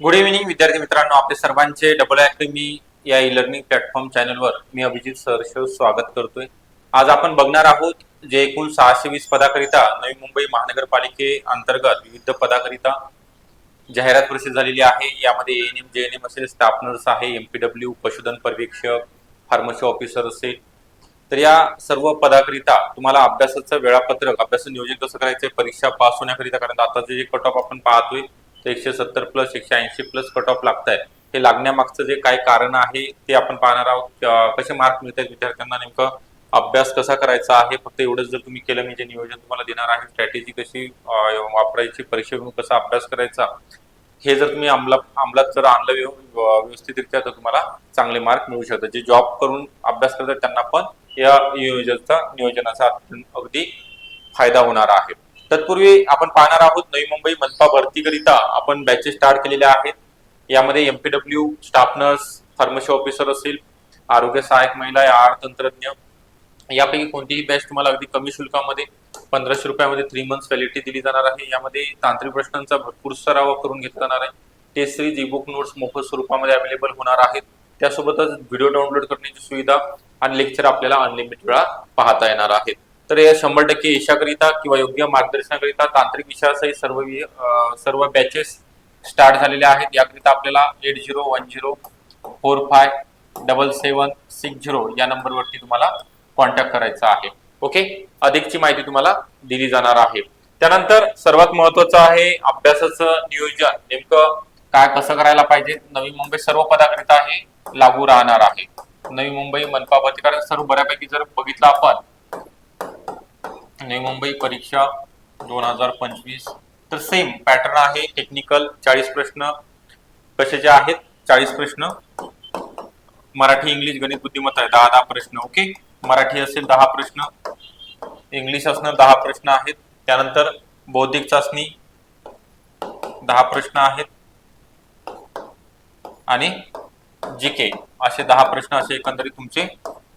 Good evening विद्यार्थी मित्रांनो. आपले सर्वांचे डबल अकॅडमी या ई लर्निंग प्लॅटफॉर्म चॅनलवर मी अभिजित सहर्ष स्वागत करतोय. आज आपण बघणार आहोत जे एकूण सहाशे वीस पदाकरिता नवी मुंबई महानगरपालिके अंतर्गत विविध पदाकरिता जाहिरात प्रसिद्ध झालेली आहे. यामध्ये N M J N M असेल स्टाफ नर्स आहे एमपीडब्ल्यू पशुधन पर्यवेक्षक फार्मसी ऑफिसर असेल. तर या सर्व पदाकरिता तुम्हाला अभ्यासाचं वेळापत्रक अभ्यास नियोजन कसं करायचं परीक्षा पास होण्याकरिता कारण आताचे जे कट ऑफ आपण पाहतोय तर एकशे सत्तर प्लस एकशे ऐंशी प्लस कट ऑफ लागत आहे हे लागण्यामागचं जे काय कारण आहे ते आपण पाहणार आहोत. कसे मार्क मिळत आहेत विद्यार्थ्यांना नेमकं अभ्यास कसा करायचा आहे? फक्त एवढंच जर तुम्ही केलं मी जे नियोजन तुम्हाला देणार आहे स्ट्रॅटेजी कशी वापरायची परीक्षा घेऊन कसा अभ्यास करायचा हे जर तुम्ही अंमला अंमलात जर आणलं व्यवस्थितरित्या तर तुम्हाला चांगले मार्क मिळू शकतात. जे जॉब करून अभ्यास करतात त्यांना पण या नियोजनाचा नियोजनाचा अगदी फायदा होणार आहे. तत्पूर्वी आपण पाहणार आहोत नवी मुंबई मनपा भरतीकरिता आपण बॅचेस स्टार्ट केलेल्या आहेत. यामध्ये MPW staff nurse pharmacy officer असेल आरोग्य सहाय्यक महिला आर तंत्रज्ञ यापैकी कोणतीही बॅच तुम्हाला अगदी कमी शुल्कामध्ये पंधराशे रुपयामध्ये थ्री मंथ्स व्हॅलिडिटी दिली जाणार आहे. यामध्ये तांत्रिक प्रश्नांचा भरपूर सराव करून घेतला जाणार आहे. Test series e book notes मोफत स्वरूपामध्ये अवेलेबल होणार आहेत. त्यासोबतच व्हिडिओ डाउनलोड करण्याची सुविधा आणि लेक्चर आपल्याला अनलिमिटेड वेळा पाहता येणार आहेत. तर या शंभर टक्के यशाकरिता किंवा योग्य मार्गदर्शनाकरिता तांत्रिक विषयासही सर्व सर्व बॅचेस स्टार्ट झालेल्या आहेत. याकरिता आपल्याला eight zero one zero four five double seven six zero या नंबरवरती तुम्हाला कॉन्टॅक्ट करायचा आहे. ओके अधिकची माहिती तुम्हाला दिली जाणार आहे. त्यानंतर सर्वात महत्वाचं आहे अभ्यासाचं नियोजन. नेमकं काय कसं करायला पाहिजे? नवी मुंबई सर्व पदाकरिता हे लागू राहणार आहे. नवी मुंबई मनपा कारण सर्व बऱ्यापैकी जर बघितलं आपण नवी मुंबई परीक्षा दोन हजार पंचवीस. तर सेम पॅटर्न आहे. टेक्निकल चाळीस प्रश्न. कशाचे आहेत? चाळीस प्रश्न. मराठी इंग्लिश गणित बुद्धिमत्ता आहे दहा दहा प्रश्न ओके मराठी असेल दहा प्रश्न. इंग्लिश असणं दहा प्रश्न आहेत. त्यानंतर बौद्धिक चाचणी दहा प्रश्न आहेत. आणि जी के असे दहा प्रश्न असे एकंदरीत तुमचे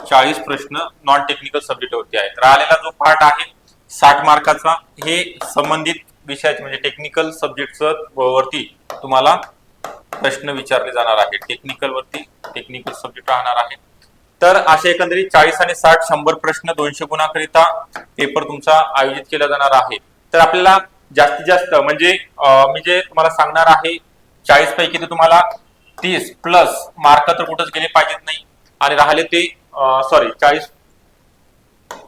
चाळीस प्रश्न नॉन टेक्निकल सब्जेक्ट वरती आहेत. राहिलेला जो पार्ट आहे साठ मार्काचा हे संबंधित विषयाचे म्हणजे टेक्निकल सब्जेक्ट वरती तुम्हाला प्रश्न विचारले जाणार आहे टेक्निकल वरती टेक्निकल सब्जेक्ट राहणार आहे तर असे एकंदरीत चाळीस आणि साठ शंभर प्रश्न दोनशे गुणाकरिता पेपर तुमचा आयोजित केला जाणार आहे. तर आपल्याला जास्तीत जास्त म्हणजे मी जे तुम्हाला सांगणार आहे चाळीस पैकी ते तुम्हाला तीस प्लस मार्क तर कुठंच गेले पाहिजेत नाही. आणि राहिले ते सॉरी चाळीस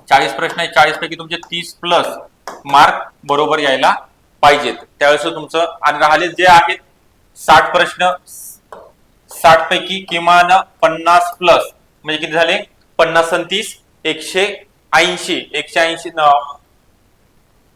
चाळीस प्रश्न आहे चाळीस पैकी तुमचे तीस प्लस मार्क बरोबर यायला पाहिजेत. त्यावेळेस तुमचं आणि राहिले जे आहेत साठ प्रश्न साठ पैकी किमान पन्नास प्लस म्हणजे किती झाले? पन्नास आणि तीस एकशे ऐंशी. एकशे ऐंशी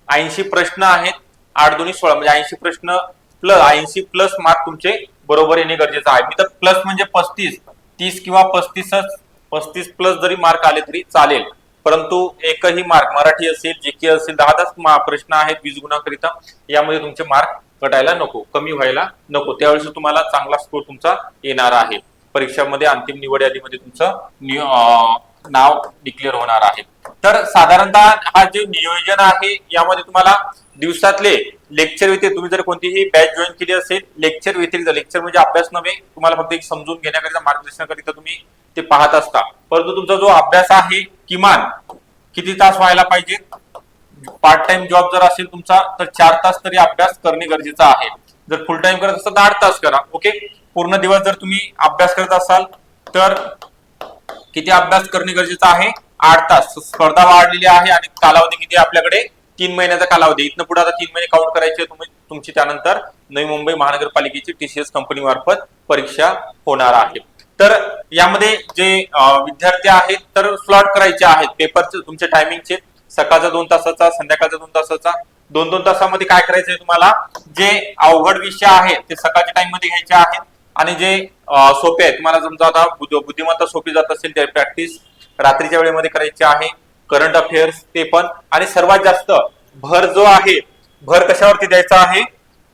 ऐंशी प्रश्न आहेत. आठ दोन्ही सोळा म्हणजे ऐंशी प्रश्न प्लस ऐंशी प्लस मार्क तुमचे बरोबर येणे गरजेचं आहे. मी तर प्लस म्हणजे पस्तीस. तीस किंवा पस्तीसच पस्तीस प्लस जरी मार्क आले तरी चालेल. परंतु एकही मार्क मराठी असेल जे के असेल दहा दहा प्रश्न आहेत वीज गुणाकरिता यामध्ये तुमचे मार्क घटायला नको कमी व्हायला नको. त्यावेळेस तुम्हाला चांगला स्कोर तुमचा येणार आहे. परीक्षामध्ये अंतिम निवड यादीमध्ये तुमचं नाव डिक्लेअर होणार आहे. तर साधारणतः हा जे नियोजन आहे यामध्ये तुम्हाला दिवसातले लेक्चर व्यतिरिक्त तुम्ही जर कोणतीही बॅच जॉईन केली असेल लेक्चर व्यतिरिक्त लेक्चर म्हणजे अभ्यास नव्हे. तुम्हाला फक्त एक समजून घेण्याकरिता मार्गदर्शनाकरिता तुम्ही ते पाहत असता. परंतु तुमचा जो अभ्यास आहे किमान किती तास व्हायला पाहिजे? पार्ट टाइम जॉब जर असेल तुमचा तर चार तास तरी अभ्यास करणे गरजेचं आहे. जर फुल टाइम करत असाल तर आठ तास करा. ओके पूर्ण दिवस जर तुम्ही अभ्यास करत असाल तर किती अभ्यास करणे गरजेचं आहे? आठ तास. स्पर्धा वाढलेली आहे आणि कालावधी किती आपल्याकडे? तीन महिन्याचा कालावधी. इथनं पुढे आता तीन महिने काउंट करायचे तुम्ही तुमची त्यानंतर नवी मुंबई महानगरपालिकेची टीसीएस कंपनी मार्फत परीक्षा होणार आहे. तर यामध्ये जे विद्यार्थी आहेत तर स्लॉट करायचे आहेत. पेपरचे तुमचे टायमिंगचे सकाळचा दोन तासाचा संध्याकाळचा दोन तासाचा. दोन दोन तासामध्ये काय करायचंय तुम्हाला? जे अवघड विषय आहेत ते सकाळच्या टाइममध्ये घ्यायचे आहेत. आणि जे सोपे आहेत. तुम्हाला समजा आता बुद्धिमत्ता सोपी जात असेल ते प्रॅक्टिस रात्रीच्या वेळेमध्ये करायची आहे. करंट अफेअर्स ते पण. आणि सर्वात जास्त भर जो आहे भर कशावरती द्यायचा आहे?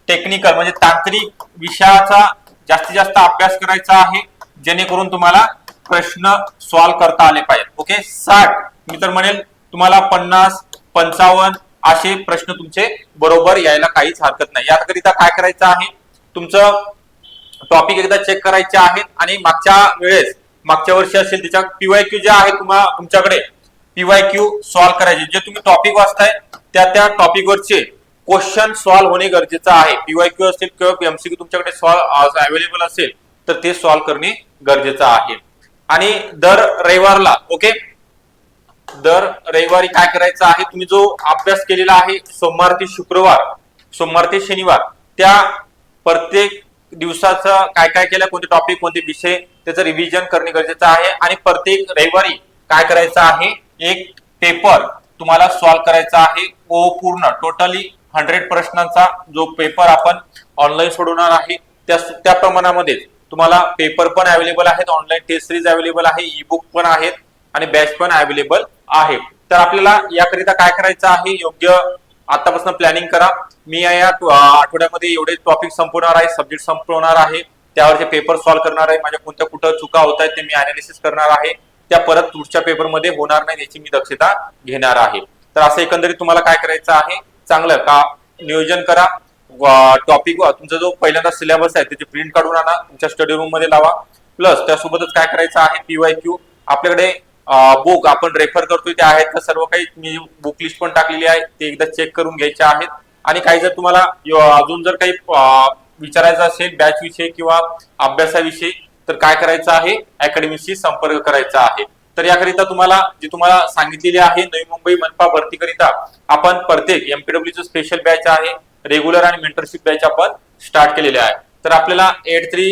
टेक्निकल म्हणजे तांत्रिक विषयाचा जास्तीत जास्त अभ्यास करायचा आहे जेणेकरून तुम्हाला प्रश्न सॉल्व्ह करता आले पाहिजेत ओके साठ. मी तर म्हणेल तुम्हाला पन्नास पंचावन्न असे प्रश्न तुमचे बरोबर यायला काहीच हरकत नाही. याकरिता काय करायचं आहे? तुमचं टॉपिक एकदा चेक करायचे आहेत आणि मागच्या वेळेस मागच्या वर्षी असेल त्याच्या पीवायक्यू जे आहे तुम्हाला तुमच्याकडे पीवायक्यू सॉल्व्ह करायचे. जे तुम्ही टॉपिक वाचताय त्या त्या टॉपिकवरचे क्वेश्चन सॉल्व्ह होणे गरजेचं आहे. पीवायक्यू असेल किंवा एमसीक्यू तुमच्याकडे सॉल्व्ह अवेलेबल असेल तर ते सॉल्व्ह करणे गरजेचं आहे. आणि दर रविवारला ओके दर रविवारी काय करायचं आहे? तुम्ही जो अभ्यास केलेला आहे सोमवार ते शुक्रवार सोमवार ते शनिवार त्या प्रत्येक दिवसाचं काय काय केलं कोणते टॉपिक कोणते विषय त्याचं रिव्हिजन करणे गरजेचं आहे. आणि प्रत्येक रविवारी काय करायचं आहे? एक पेपर तुम्हाला सॉल्व्ह करायचा आहे. ओ पूर्ण टोटली हंड्रेड प्रश्नांचा जो पेपर आपण ऑनलाईन सोडवणार आहे त्या त्या प्रमाणामध्ये तुम्हाला पेपर पण अवेलेबल आहेत ऑनलाईन टेस्ट सिरीज अवेलेबल आहे ई बुक पण आहेत आणि बॅच पण अवेलेबल आहे. तर आपल्याला याकरिता काय करायचं आहे? योग्य आतापासून प्लॅनिंग करा. मी या आठवड्यामध्ये एवढे टॉपिक संपवणार आहे सब्जेक्ट संपवणार आहे. त्यावरचे पेपर सॉल्व्ह करणार आहे. माझ्या कोणत्या कुठं चुका होत आहेत ते मी अनालिसिस करणार आहे. त्या परत पुढच्या पेपरमध्ये होणार नाही याची मी दक्षता घेणार आहे. तर असं एकंदरीत तुम्हाला काय करायचं आहे? चांगलं का? नियोजन करा. टॉपिक तुमचा जो पहिल्यांदा सिलेबस आहे त्याची प्रिंट काढून आणा. तुमच्या स्टडी रूममध्ये लावा. प्लस त्यासोबतच काय करायचं आहे? पीवाय क्यू आपल्याकडे बुक आपण रेफर करतोय ते आहेत का सर्व काही. मी बुक लिस्ट पण टाकलेली आहे. ते एकदा चेक करून घ्यायचे आहेत. आणि काही जर तुम्हाला अजून जर काही विचारायचं असेल बॅच विषयी किंवा अभ्यासाविषयी तर काय करायचं आहे? अकॅडमीशी संपर्क करायचा आहे. तर याकरिता तुम्हाला जे तुम्हाला सांगितलेली आहे नवी मुंबई मनपा भरतीकरिता आपण प्रत्येक एमपीडब्ल्यूचं स्पेशल बॅच आहे. रेग्युलर आणि मेंटरशिप बॅच आपण स्टार्ट केलेले आहे. तर आपल्याला eight three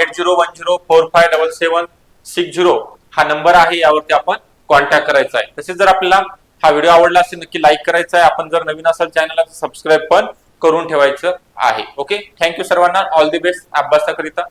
eight zero one zero four five double seven six zero हा नंबर आहे. यावरती आपण कॉन्टॅक्ट करायचा आहे. तसेच जर आपल्याला हा व्हिडिओ आवडला असेल नक्की लाईक करायचा आहे. आपण जर नवीन असाल चॅनलला सबस्क्राईब पण करून ठेवायचं आहे. ओके थँक्यू सर्वांना. All the best अभ्यासाकरिता.